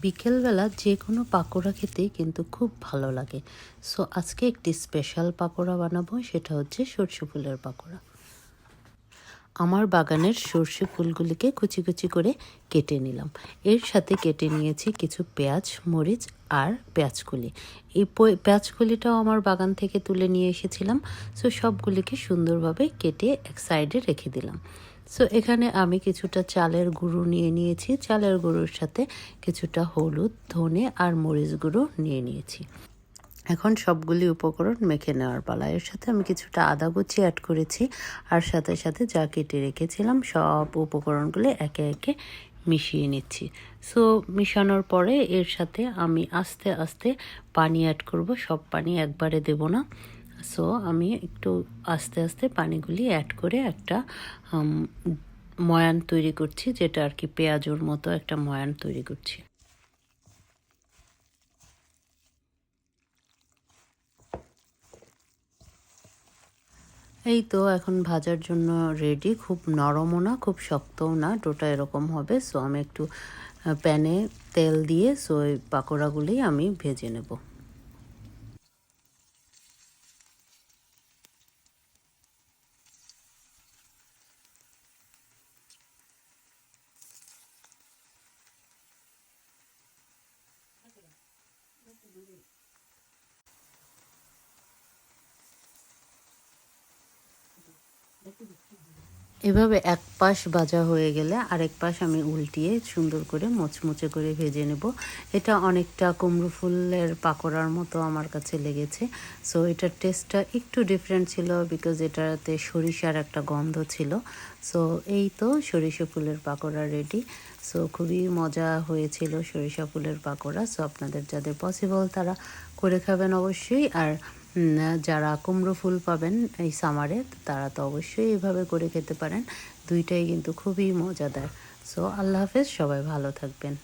বিকেলবেলা যে কোনো পাকোড়া খেতেই কিন্তু খুব ভালো লাগে। সো আজকে একটি স্পেশাল পাকোড়া বানাবো, সেটা হচ্ছে সর্ষে ফুলের পাকোড়া। আমার বাগানের সর্ষে ফুলগুলিকে কুচি কুচি করে কেটে নিলাম। এর সাথে কেটে নিয়েছি কিছু পেঁয়াজ, মরিচ আর পেঁয়াজকলি। এই পেঁয়াজকলিটাও আমার বাগান থেকে তুলে নিয়ে এসেছিলাম। সো সবগুলিকে সুন্দরভাবে কেটে এক সাইডে রেখে দিলাম। সো এখানে আমি কিছুটা চালের গুঁড়ো নিয়ে নিয়েছি। চালের গুঁড়োর সাথে কিছুটা হলুদ, ধনে আর মরিচ গুঁড়ো নিয়ে নিয়েছি। এখন সবগুলি উপকরণ মেখে নেওয়ার পালা। এর সাথে আমি কিছুটা আদা কুচি অ্যাড করেছি। আর সাথে সাথে যা কেটে রেখেছিলাম, সব উপকরণগুলি একে একে মিশিয়ে নিচ্ছি। সো মিশানোর পরে এর সাথে আমি আস্তে আস্তে পানি অ্যাড করব। সব পানি একবারে দেব না। সো আমি একটু আস্তে আস্তে পানিগুলি অ্যাড করে একটা ময়ান তৈরি করছি, যেটা আর কি পেঁয়াজুর মতো একটা ময়ান তৈরি করছি। এই তো এখন ভাজার জন্য রেডি খুব নরমও না, খুব শক্তও না, ডোটা এরকম হবে। সো আমি একটু প্যানে তেল দিয়ে সো এই পাকোড়াগুলি আমি ভেজে নেব। দুদিন এভাবে এক পাশ ভাজা হয়ে গেলে আরেক পাশ আমি উল্টিয়ে সুন্দর করে মোচমুচে করে ভেজে নেব। এটা অনেকটা কুমড়ো ফুলের পাকোড়ার মতো আমার কাছে লেগেছে। সো এটার টেস্টটা একটু ডিফারেন্ট ছিল বিকজ এটাতে সরিষার একটা গন্ধ ছিল। সো এই তো সরিষা ফুলের পাকোড়া রেডি সো খুবই মজা হয়েছিল সরিষা ফুলের পাকোড়া। সো আপনাদের যাদের পসিবল তারা করে খাবেন অবশ্যই। আর যারা কুমড়ো ফুল পাবেন এই সামারে তারা তো অবশ্যই এভাবে করে খেতে পারেন। দুইটাই কিন্তু খুবই মজাদার। সো আল্লাহ হাফেজ, সবাই ভালো থাকবেন।